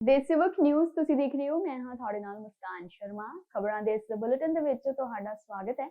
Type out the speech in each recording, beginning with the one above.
ਦੇਸੀਵਕ news ਤੁਸੀਂ ਦੇਖ ਰਹੇ ਹੋ। ਮੈਂ ਹਾਂ ਤੁਹਾਡੇ ਨਾਲ ਮੁਸਕਾਨ ਸ਼ਰਮਾ। ਖਬਰਾਂ ਦੇ ਇਸ ਬੁਲੇਟਿਨ ਦੇ ਵਿੱਚ ਤੁਹਾਡਾ ਸਵਾਗਤ ਹੈ।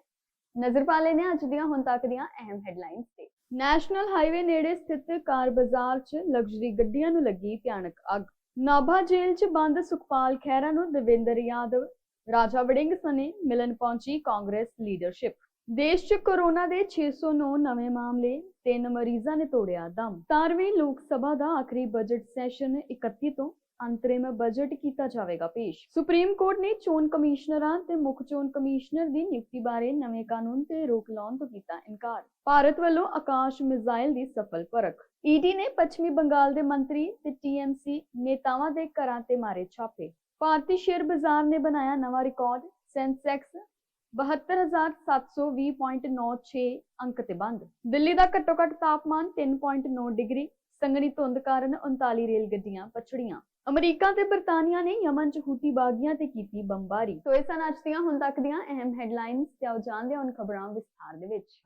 ਨਜ਼ਰ ਪਾ ਲੈਨੇ ਅੱਜ ਦੀਆਂ, ਹੁਣ ਤੱਕ ਦੀਆਂ ਅਹਿਮ ਹੈਡਲਾਈਨਸ ਤੇ। ਨੈਸ਼ਨਲ ਹਾਈਵੇ ਨੇੜੇ ਸਥਿਤ ਕਾਰ ਬਾਜ਼ਾਰ 'ਚ ਲਗਜ਼ਰੀ ਗੱਡੀਆਂ ਨੂੰ ਲੱਗੀ ਭਿਆਨਕ ਅੱਗ। ਨਾਭਾ ਜੇਲ੍ਹ 'ਚ ਬੰਦ ਸੁਖਪਾਲ ਖਹਿਰਾ ਨੂੰ ਦਵਿੰਦਰ ਯਾਦਵ, ਰਾਜਾ ਵੜਿੰਗ ਸਣੇ ਮਿਲਣ ਪਹੁੰਚੀ ਕਾਂਗਰਸ ਲੀਡਰਸ਼ਿਪ ਦੇਸ਼ 'ਚ ਕੋਰੋਨਾ ਦੇ 609 ਨਵੇਂ ਮਾਮਲੇ, ਤਿੰਨ ਮਰੀਜ਼ਾਂ ਨੇ ਤੋੜਿਆ ਦਮ। 17ਵੀਂ ਲੋਕ ਸਭਾ ਦਾ ਆਖਰੀ ਬਜਟ ਸੈਸ਼ਨ 31 ਤੋਂ ਅੰਤਰਿਮ ਬਜਟ ਕੀਤਾ ਜਾਵੇਗਾ ਪੇਸ਼। ਸੁਪਰੀਮ ਕੋਰਟ ਨੇ ਚੋਣ ਕਮਿਸ਼ਨਰਾਂ ਤੇ ਮੁੱਖ ਚੋਣ ਕਮਿਸ਼ਨਰ ਦੀ ਨਿਯੁਕਤੀ ਬਾਰੇ ਨਵੇਂ ਕਾਨੂੰਨ ਤੇ ਰੋਕ ਲਾਉਣ ਤੋਂ ਕੀਤਾ ਇਨਕਾਰ। ਭਾਰਤ ਵੱਲੋਂ ਆਕਾਸ਼ ਮਿਜ਼ਾਈਲ ਦੀ ਸਫਲ ਪਰਖ। ਈਡੀ ਨੇ ਪੱਛਮੀ ਬੰਗਾਲ ਦੇ ਮੰਤਰੀ ਤੇ ਟੀਐਮਸੀ ਨੇਤਾਵਾਂ ਦੇ ਘਰਾਂ ਤੇ ਮਾਰੇ ਛਾਪੇ। ਭਾਰਤੀ ਸ਼ੇਅਰ ਬਾਜ਼ਾਰ ਨੇ ਬਣਾਇਆ ਨਵਾਂ ਰਿਕਾਰਡ ਸੈਂਸੈਕਸ 72720.96 ਅੰਕ ਤੇ ਬੰਦ। ਦਿੱਲੀ ਦਾ ਘੱਟੋ ਘੱਟ ਤਾਪਮਾਨ 3.9 ਡਿਗਰੀ, ਸੰਘਣੀ ਧੁੰਦ ਕਾਰਨ 39 ਰੇਲ ਗੱਡੀਆਂ ਪਛੜੀਆਂ। ਅਮਰੀਕਾ ਤੇ ਬਰਤਾਨੀਆ ਨੇ ਯਮਨ 'ਚ ਹੂਤੀ ਬਾਗੀਆਂ ਤੇ ਕੀਤੀ ਬੰਬਾਰੀ। ਸੋ ਇਹ ਸਨ ਅੱਜ ਦੀਆਂ, ਹੁਣ ਤੱਕ ਦੀਆਂ ਅਹਿਮ ਹੈਡਲਾਈਨਸ ਤੇ ਆਓ ਜਾਣਦੇ ਹਾਂ ਹੁਣ ਖਬਰਾਂ ਵਿਸਥਾਰ ਦੇ ਵਿੱਚ।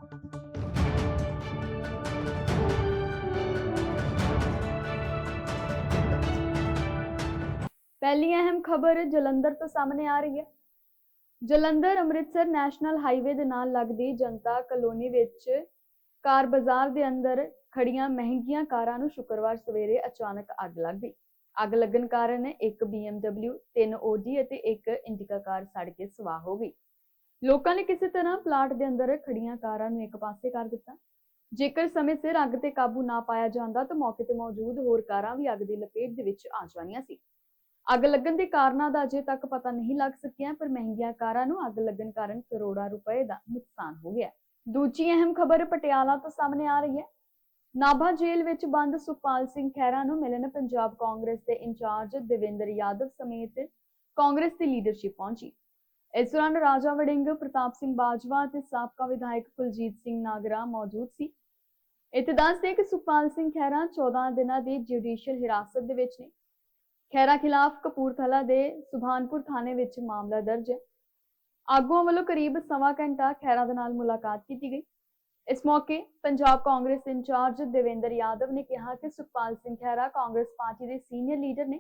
ਪਹਿਲੀ ਅਹਿਮ ਖਬਰ ਜਲੰਧਰ ਤੋਂ ਸਾਹਮਣੇ ਆ ਰਹੀ ਹੈ। ਜਲੰਧਰ ਅੰਮ੍ਰਿਤਸਰ ਨੈਸ਼ਨਲ ਹਾਈਵੇ ਦੇ ਨਾਲ ਲੱਗਦੀ ਜਨਤਾ ਕਲੋਨੀ ਵਿੱਚ ਕਾਰ ਬਾਜ਼ਾਰ ਦੇ ਅੰਦਰ ਖੜੀਆਂ ਮਹਿੰਗੀਆਂ ਕਾਰਾਂ ਨੂੰ ਸ਼ੁੱਕਰਵਾਰ ਸਵੇਰੇ ਅਚਾਨਕ ਅੱਗ ਲੱਗ ਗਈ। ਅੱਗ ਲੱਗਣ ਕਾਰਨ ਇੱਕ BMW, ਤਿੰਨ Audi ਅਤੇ ਇੱਕ ਇੰਡੀਕਾ ਕਾਰ ਸੜ ਕੇ ਸਵਾਹ ਹੋ ਗਈ। ਲੋਕਾਂ ਨੇ ਕਿਸੇ ਤਰ੍ਹਾਂ ਪਲਾਟ ਦੇ ਅੰਦਰ ਖੜੀਆਂ ਕਾਰਾਂ ਨੂੰ ਇੱਕ ਪਾਸੇ ਕਰ ਦਿੱਤਾ। ਜੇਕਰ ਸਮੇਂ ਸਿਰ ਅੱਗ ਤੇ ਕਾਬੂ ਨਾ ਪਾਇਆ ਜਾਂਦਾ ਤਾਂ ਮੌਕੇ ਤੇ ਮੌਜੂਦ ਹੋਰ ਕਾਰਾਂ ਵੀ ਅੱਗ ਦੀ ਲਪੇਟ ਦੇ ਵਿੱਚ ਆ ਜਾਣੀਆਂ ਸੀ। ਅੱਗ ਲੱਗਣ ਦੇ ਕਾਰਨਾਂ ਦਾ ਅਜੇ ਤੱਕ ਪਤਾ ਨਹੀਂ ਲੱਗ ਸਕਿਆ ਪਰ ਮਹਿੰਗੀਆਂ ਕਾਰਾਂ ਨੂੰ ਅੱਗ ਲੱਗਣ ਕਾਰਨ ਕਰੋੜਾਂ ਰੁਪਏ ਦਾ ਨੁਕਸਾਨ ਹੋ ਗਿਆ। ਦੂਜੀ ਅਹਿਮ ਖਬਰ ਪਟਿਆਲਾ ਤੋਂ ਸਾਹਮਣੇ ਆ ਰਹੀ ਹੈ। ਨਾਭਾ ਜੇਲ੍ਹ ਵਿੱਚ ਬੰਦ ਸੁਖਪਾਲ ਸਿੰਘ ਖਹਿਰਾ ਨੂੰ ਮਿਲਣ ਪੰਜਾਬ ਕਾਂਗਰਸ ਦੇ ਇੰਚਾਰਜ ਦੇਵਿੰਦਰ ਯਾਦਵ ਸਮੇਤ ਕਾਂਗਰਸ ਦੀ ਲੀਡਰਸ਼ਿਪ ਪਹੁੰਚੀ। ਇਸ ਦੌਰਾਨ ਰਾਜਾ ਵੜਿੰਗ, ਪ੍ਰਤਾਪ ਸਿੰਘ ਬਾਜਵਾ ਤੇ ਸਾਬਕਾ ਵਿਧਾਇਕ ਕੁਲਜੀਤ ਸਿੰਘ ਨਾਗਰਾ ਮੌਜੂਦ ਸੀ। ਇੱਥੇ ਦੱਸਦੇ ਕਿ ਸੁਖਪਾਲ ਸਿੰਘ ਖਹਿਰਾ 14 ਦਿਨਾਂ ਦੀ ਜੁਡੀਸ਼ੀਅਲ ਹਿਰਾਸਤ ਦੇ ਵਿੱਚ ਨੇ। ਖਹਿਰਾ ਖਿਲਾਫ ਕਪੂਰਥਲਾ ਦੇ ਸੁਭਾਨਪੁਰ ਥਾਣੇ ਵਿੱਚ ਮਾਮਲਾ ਦਰਜ ਹੈ। ਆਗੂਆਂ ਵੱਲੋਂ ਕਰੀਬ ਸਵਾ ਘੰਟਾ ਖਹਿਰਾ ਦੇ ਨਾਲ ਮੁਲਾਕਾਤ ਕੀਤੀ ਗਈ। ਇਸ ਮੌਕੇ ਪੰਜਾਬ ਕਾਂਗਰਸ ਇੰਚਾਰਜ ਦੇਵੇਂਦਰ ਯਾਦਵ ਨੇ ਕਿਹਾ ਕਿ ਸੁਖਪਾਲ ਸਿੰਘ ਖਹਿਰਾ ਕਾਂਗਰਸ ਪਾਰਟੀ ਦੇ ਸੀਨੀਅਰ ਲੀਡਰ ਨੇ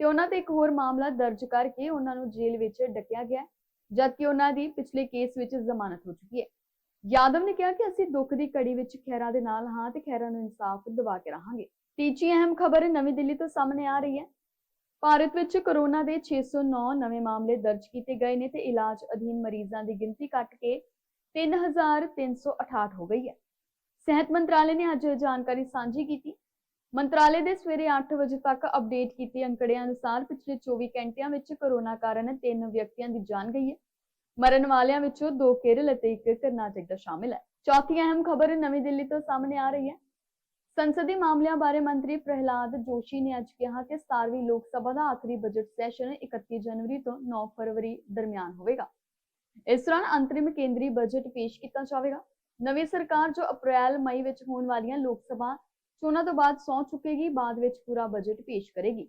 ਤੇ ਉਹਨਾਂ ਤੇ ਇੱਕ ਹੋਰ ਮਾਮਲਾ ਦਰਜ ਕਰਕੇ ਉਹਨਾਂ ਨੂੰ ਜੇਲ੍ਹ ਵਿੱਚ ਡੱਕਿਆ ਗਿਆ, ਜਦਕਿ ਉਹਨਾਂ ਦੀ ਪਿਛਲੇ ਕੇਸ ਵਿੱਚ ਜ਼ਮਾਨਤ ਹੋ ਚੁੱਕੀ ਹੈ। ਯਾਦਵ ਨੇ ਕਿਹਾ ਕਿ ਅਸੀਂ ਦੁੱਖ ਦੀ ਕੜੀ ਵਿੱਚ ਖਹਿਰਾ ਦੇ ਨਾਲ ਹਾਂ ਤੇ ਖਹਿਰਾ ਨੂੰ ਇਨਸਾਫ ਦਿਵਾ ਕੇ ਰਹਾਂਗੇ। ਤੀਜੀ ਅਹਿਮ ਖਬਰ ਨਵੀਂ ਦਿੱਲੀ ਤੋਂ ਸਾਹਮਣੇ ਆ ਰਹੀ ਹੈ। ਭਾਰਤ ਵਿੱਚ ਕੋਰੋਨਾ ਦੇ 609 ਨਵੇਂ ਮਾਮਲੇ ਦਰਜ ਕੀਤੇ ਗਏ ਨੇ ਤੇ ਇਲਾਜ ਅਧੀਨ ਮਰੀਜ਼ਾਂ ਦੀ ਗਿਣਤੀ ਘਟ ਕੇ 3368 ਹੋ ਗਈ ਹੈ। ਸਿਹਤ ਮੰਤਰਾਲੇ ਨੇ ਅੱਜ ਇਹ ਜਾਣਕਾਰੀ ਸਾਂਝੀ ਕੀਤੀ। ਮੰਤਰਾਲੇ ਦੇ ਸਵੇਰੇ 8 ਵਜੇ ਤੱਕ ਅਪਡੇਟ ਕੀਤੇ ਅੰਕੜਿਆਂ ਅਨੁਸਾਰ ਪਿਛਲੇ 24 ਘੰਟਿਆਂ ਵਿੱਚ ਕੋਰੋਨਾ ਕਾਰਨ ਤਿੰਨ ਵਿਅਕਤੀਆਂ ਦੀ ਜਾਨ ਗਈ ਹੈ। ਮਰਨ ਵਾਲਿਆਂ ਵਿੱਚੋਂ ਦੋ ਕੇਰਲ ਅਤੇ ਇੱਕ ਕਰਨਾਟਕ ਦਾ ਸ਼ਾਮਿਲ ਹੈ। ਚੌਥੀ ਅਹਿਮ ਖਬਰ ਨਵੀਂ ਦਿੱਲੀ ਤੋਂ ਸਾਹਮਣੇ ਆ ਰਹੀ ਹੈ। ਸੰਸਦੀ ਮਾਮਲਿਆਂ ਬਾਰੇ ਮੰਤਰੀ ਪ੍ਰਹਿਲਾਦ ਜੋਸ਼ੀ ਨੇ ਅੱਜ ਕਿਹਾ ਕਿ 17ਵੀਂ ਲੋਕ ਸਭਾ ਦਾ ਆਖਰੀ ਬਜਟ ਸੈਸ਼ਨ 31 ਜਨਵਰੀ ਤੋਂ 9 ਫਰਵਰੀ ਦਰਮਿਆਨ ਹੋਵੇਗਾ। ਇਸ ਦੌਰਾਨ ਅੰਤਰਿਮ ਕੇਂਦਰੀ ਬਜਟ ਪੇਸ਼ ਕੀਤਾ ਜਾਵੇਗਾ। ਨਵੀਂ ਸਰਕਾਰ ਜੋ ਅਪ੍ਰੈਲ, ਮਈ ਵਿੱਚ ਹੋਣ ਵਾਲੀਆਂ ਲੋਕ ਸਭਾ ਚੋਣਾਂ ਤੋਂ ਬਾਅਦ ਸੌਂ ਚੁੱਕੇਗੀ, ਬਾਅਦ ਵਿੱਚ ਪੂਰਾ ਬਜਟ ਪੇਸ਼ ਕਰੇਗੀ।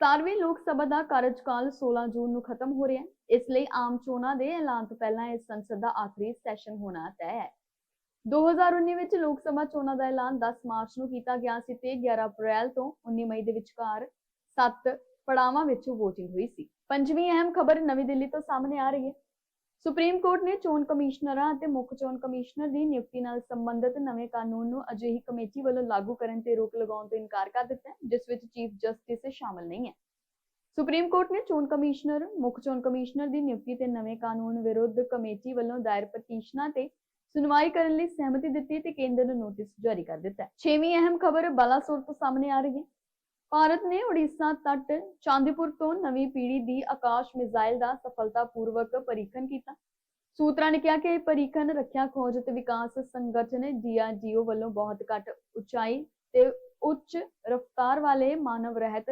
17ਵੀਂ ਲੋਕ ਸਭਾ ਦਾ ਕਾਰਜਕਾਲ 16 ਜੂਨ ਨੂੰ ਖਤਮ ਹੋ ਰਿਹਾ ਹੈ। ਇਸ ਲਈ ਆਮ ਚੋਣਾਂ ਦੇ ਐਲਾਨ ਤੋਂ ਪਹਿਲਾਂ ਇਸ ਸੰਸਦ ਦਾ ਆਖਰੀ ਸੈਸ਼ਨ ਹੋਣਾ ਤੈਅ ਹੈ। 2019 ਵਿੱਚ ਲੋਕ ਸਭਾ ਚੋਣਾਂ ਦਾ ਐਲਾਨ 10 ਮਾਰਚ ਨੂੰ ਕੀਤਾ ਗਿਆ ਸੀ ਤੇ 11 ਅਪ੍ਰੈਲ ਤੋਂ 19 ਮਈ ਦੇ ਵਿਚਕਾਰ 7 ਪੜਾਵਾਂ ਵਿੱਚ VOTING ਹੋਈ ਸੀ। ਪੰਜਵੀਂ ਅਹਿਮ ਖਬਰ ਨਵੀਂ ਦਿੱਲੀ ਤੋਂ ਸਾਹਮਣੇ ਆ ਰਹੀ ਹੈ। ਸੁਪਰੀਮ ਕੋਰਟ ਨੇ ਚੋਣ ਕਮਿਸ਼ਨਰਾਂ ਅਤੇ ਮੁੱਖ ਚੋਣ ਕਮਿਸ਼ਨਰ ਦੀ ਨਿਯੁਕਤੀ ਨਾਲ ਸੰਬੰਧਿਤ ਨਵੇਂ ਕਾਨੂੰਨ ਨੂੰ ਅਜਿਹੀ ਕਮੇਟੀ ਵੱਲੋਂ ਲਾਗੂ ਕਰਨ ਤੇ ਰੋਕ ਲਗਾਉਣ ਤੋਂ ਇਨਕਾਰ ਕਰ ਦਿੱਤਾ ਹੈ, ਜਿਸ ਵਿੱਚ ਚੀਫ ਜਸਟਿਸ ਸ਼ਾਮਲ ਨਹੀਂ ਹੈ। ਸੁਪਰੀਮ ਕੋਰਟ ਨੇ ਚੋਣ ਕਮਿਸ਼ਨਰ, ਮੁੱਖ ਚੋਣ ਕਮਿਸ਼ਨਰ ਦੀ ਨਿਯੁਕਤੀ ਤੇ ਨਵੇਂ ਕਾਨੂੰਨ ਵਿਰੁੱਧ ਕਮੇਟੀ ਵੱਲੋਂ ਦਾਇਰ ਪਟੀਸ਼ਨਾਂ ਤੇ ਸੁਣਵਾਈ ਕਰਨ ਲਈ ਸਹਿਮਤੀ ਦਿੱਤੀ ਤੇ ਕੇਂਦਰ ਨੂੰ ਨੋਟਿਸ ਜਾਰੀ ਕਰ ਦਿੱਤਾ ਹੈ। ਛੇਵੀਂ ਅਹਿਮ ਖਬਰ ਬਾਲਾਸੋਰ ਤੋਂ ਸਾਹਮਣੇ ਆ ਰਹੀ ਹੈ। ਭਾਰਤ ਨੇ ਉੜੀਸਾ ਤੱਟ ਚਾਂਦੀਪੁਰ ਤੋਂ ਨਵੀਂ ਪੀੜ੍ਹੀ ਦੀ ਆਕਾਸ਼ ਮਿਜ਼ਾਈਲ ਦਾ ਸਫਲਤਾਪੂਰਵਕ ਪਰੀਖਣ ਕੀਤਾ। ਸੂਤਰਾਂ ਨੇ ਕਿਹਾ ਕਿ ਇਹ ਪਰੀਖਣ ਰੱਖਿਆ, ਖੋਜ ਤੇ ਵਿਕਾਸ ਸੰਗਠਨ DRDO ਵੱਲੋਂ ਬਹੁਤ ਘੱਟ ਉਚਾਈ ਤੇ ਉੱਚ ਰਫ਼ਤਾਰ ਵਾਲੇ ਮਾਨਵ ਰਹਿਤ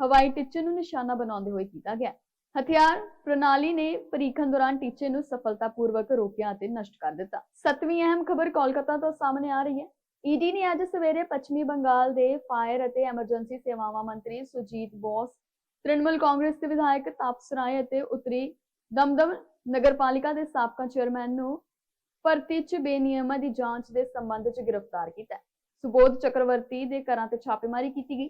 ਹਵਾਈ ਟੀਚੇ ਨੂੰ ਨਿਸ਼ਾਨਾ ਬਣਾਉਂਦੇ ਹੋਏ ਕੀਤਾ ਗਿਆ। ਹਥਿਆਰ ਪ੍ਰਣਾਲੀ ਨੇ ਪਰੀਖਣ ਦੌਰਾਨ ਟੀਚੇ ਨੂੰ ਸਫਲਤਾਪੂਰਵਕ ਰੋਕਿਆ ਅਤੇ ਨਸ਼ਟ ਕਰ ਦਿੱਤਾ। ਸੱਤਵੀਂ ਅਹਿਮ ਖਬਰ ਕੋਲਕਾਤਾ ਤੋਂ ਸਾਹਮਣੇ ਆ ਰਹੀ ਹੈ। ਈਡੀ ਨੇ ਅੱਜ ਸਵੇਰੇ ਪੱਛਮੀ ਬੰਗਾਲ ਦੇ ਫਾਇਰ ਅਤੇ ਐਮਰਜੈਂਸੀ ਸੇਵਾਵਾਂ ਮੰਤਰੀ ਸੁਜੀਤ ਬੋਸ, ਤ੍ਰਿਣਮੂਲ ਕਾਂਗਰਸ ਦੇ ਵਿਧਾਇਕ ਤਾਪਸ ਅਤੇ ਉੱਤਰੀ ਦਮਦਮ ਨਗਰਪਾਲਿਕਾ ਦੇ ਸਾਬਕਾ ਚੇਅਰਮੈਨ ਨੂੰ ਭਰਤੀ 'ਚ ਬੇਨਿਯਮਾਂ ਦੀ ਜਾਂਚ ਦੇ ਸੰਬੰਧ 'ਚ ਗ੍ਰਿਫਤਾਰ ਕੀਤਾ ਸੁਬੋਧ ਚੱਕਰਵਰਤੀ ਦੇ ਘਰਾਂ ਤੇ ਛਾਪੇਮਾਰੀ ਕੀਤੀ ਗਈ।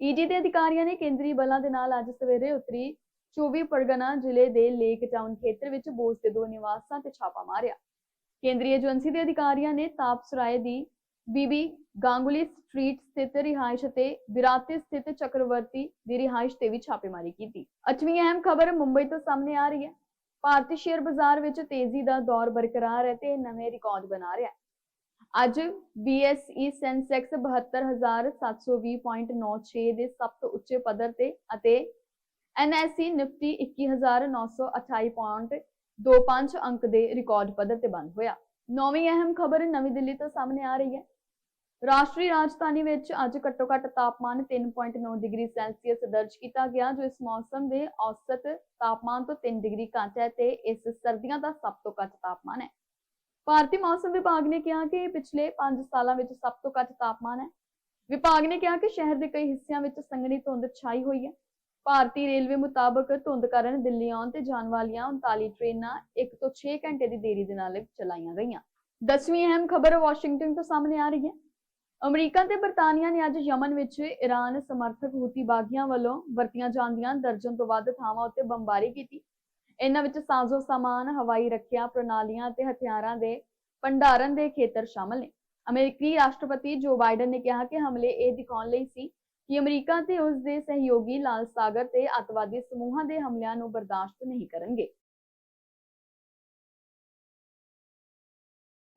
ਈਡੀ ਦੇ ਅਧਿਕਾਰੀਆਂ ਨੇ ਕੇਂਦਰੀ ਬਲਾਂ ਦੇ ਨਾਲ ਅੱਜ ਸਵੇਰੇ ਉੱਤਰੀ 24 ਪਰਗਨਾ ਜ਼ਿਲ੍ਹੇ ਦੇ ਲੇਕ ਟਾਊਨ ਖੇਤਰ ਵਿੱਚ ਬੋਸ ਦੇ ਦੋ ਨਿਵਾਸਾਂ ਤੇ ਛਾਪਾ ਮਾਰਿਆ। ਕੇਂਦਰੀ ਏਜੰਸੀ ਦੇ ਅਧਿਕਾਰੀਆਂ ਨੇ ਤਾਪਸਰਾਏ ਦੀ ਬੀਬੀ ਗਾਂਗੁਲੀ ਸਟਰੀਟ ਸਥਿਤ ਰਿਹਾਇਸ਼ ਅਤੇ ਬਿਰਾਤੇ ਸਥਿਤ ਚੱਕਰਵਰਤੀ ਦੀ ਰਿਹਾਇਸ਼ ਤੇ ਵੀ ਛਾਪੇਮਾਰੀ ਕੀਤੀ। ਅਚਵੀਂ ਅਹਿਮ ਖਬਰ ਮੁੰਬਈ ਤੋਂ ਸਾਹਮਣੇ ਆ ਰਹੀ ਹੈ। ਭਾਰਤੀ ਸ਼ੇਅਰ ਬਾਜ਼ਾਰ ਵਿੱਚ ਤੇਜ਼ੀ ਦਾ ਦੌਰ ਬਰਕਰਾਰ ਹੈ ਤੇ ਨਵੇਂ ਰਿਕਾਰਡ ਬਣਾ ਰਿਹਾ ਹੈ। ਅੱਜ BSE ਸੈਂਸੈਕਸ 72720.96 ਦੇ ਸਭ ਤੋਂ ਉੱਚੇ ਪੱਧਰ ਤੇ ਅਤੇ NSE ਨਿਫਟੀ 21928.25 ਅੰਕ ਦੇ ਰਿਕਾਰਡ ਪੱਧਰ ਤੇ ਬੰਦ ਹੋਇਆ। ਨੌਵੀਂ ਅਹਿਮ ਖਬਰ ਨਵੀਂ ਦਿੱਲੀ ਤੋਂ ਸਾਹਮਣੇ ਆ ਰਹੀ ਹੈ। ਰਾਸ਼ਟਰੀ ਰਾਜਧਾਨੀ ਵਿੱਚ ਅੱਜ ਘੱਟੋ-ਘੱਟ ਤਾਪਮਾਨ 3.9 ਡਿਗਰੀ ਸੈਲਸੀਅਸ ਦਰਜ ਕੀਤਾ ਗਿਆ, ਜੋ ਇਸ ਮੌਸਮ ਦੇ ਔਸਤ ਤਾਪਮਾਨ ਤੋਂ 3 ਡਿਗਰੀ ਘੱਟ ਹੈ ਤੇ ਇਸ ਸਰਦੀਆਂ ਦਾ ਸਭ ਤੋਂ ਘੱਟ ਤਾਪਮਾਨ ਹੈ। ਭਾਰਤੀ ਮੌਸਮ ਵਿਭਾਗ ਨੇ ਕਿਹਾ ਕਿ ਪਿਛਲੇ 5 ਸਾਲਾਂ ਵਿੱਚ ਸਭ ਤੋਂ ਘੱਟ ਤਾਪਮਾਨ ਹੈ। ਵਿਭਾਗ ਨੇ ਕਿਹਾ ਕਿ ਸ਼ਹਿਰ ਦੇ ਕਈ ਹਿੱਸਿਆਂ ਵਿੱਚ ਸੰਘਣੀ ਧੁੰਦ ਛਾਈ ਹੋਈ ਹੈ। ਭਾਰਤੀ ਰੇਲਵੇ ਮੁਤਾਬਕ ਧੁੰਦ ਕਾਰਨ ਦਿੱਲੀ ਆਉਣ ਤੇ ਜਾਣ ਵਾਲੀਆਂ 39 ਟ੍ਰੇਨਾਂ 1 ਤੋਂ 6 ਘੰਟੇ ਦੀ ਦੇਰੀ ਦੇ ਨਾਲ ਚਲਾਈਆਂ ਗਈਆਂ। ਦਸਵੀਂ ਅਹਿਮ ਖਬਰ ਵਾਸ਼ਿੰਗਟਨ ਤੋਂ ਸਾਹਮਣੇ ਆ ਰਹੀ ਹੈ। ਅਮਰੀਕਾ ਤੇ ਬਰਤਾਨੀਆ ਨੇ ਅੱਜ ਯਮਨ ਵਿੱਚ ਈਰਾਨ ਸਮਰਥਕ ਹੂਤੀ ਬਾਗੀਆਂ ਵੱਲੋਂ ਵਰਤੀਆਂ ਜਾਂਦੀਆਂ ਦਰਜਨ ਤੋਂ ਵੱਧ ਥਾਵਾਂ ਉੱਤੇ ਬੰਬਾਰੀ ਕੀਤੀ। ਇਹਨਾਂ ਵਿੱਚ ਸਾਜ਼ੋ ਸਾਮਾਨ, ਹਵਾਈ ਰੱਖਿਆ ਪ੍ਰਣਾਲੀਆਂ ਤੇ ਹਥਿਆਰਾਂ ਦੇ ਭੰਡਾਰਨ ਦੇ ਖੇਤਰ ਸ਼ਾਮਲ ਨੇ। ਅਮਰੀਕੀ ਰਾਸ਼ਟਰਪਤੀ ਜੋ ਬਾਈਡਨ ਨੇ ਕਿਹਾ ਕਿ ਹਮਲੇ ਇਹ ਦਿਖਾਉਣ ਲਈ ਸੀ ਕਿ ਅਮਰੀਕਾ ਤੇ ਉਸ ਦੇ ਸਹਿਯੋਗੀ ਲਾਲ ਸਾਗਰ ਤੇ ਅੱਤਵਾਦੀ ਸਮੂਹਾਂ ਦੇ ਹਮਲਿਆਂ ਨੂੰ ਬਰਦਾਸ਼ਤ ਨਹੀਂ ਕਰਨਗੇ।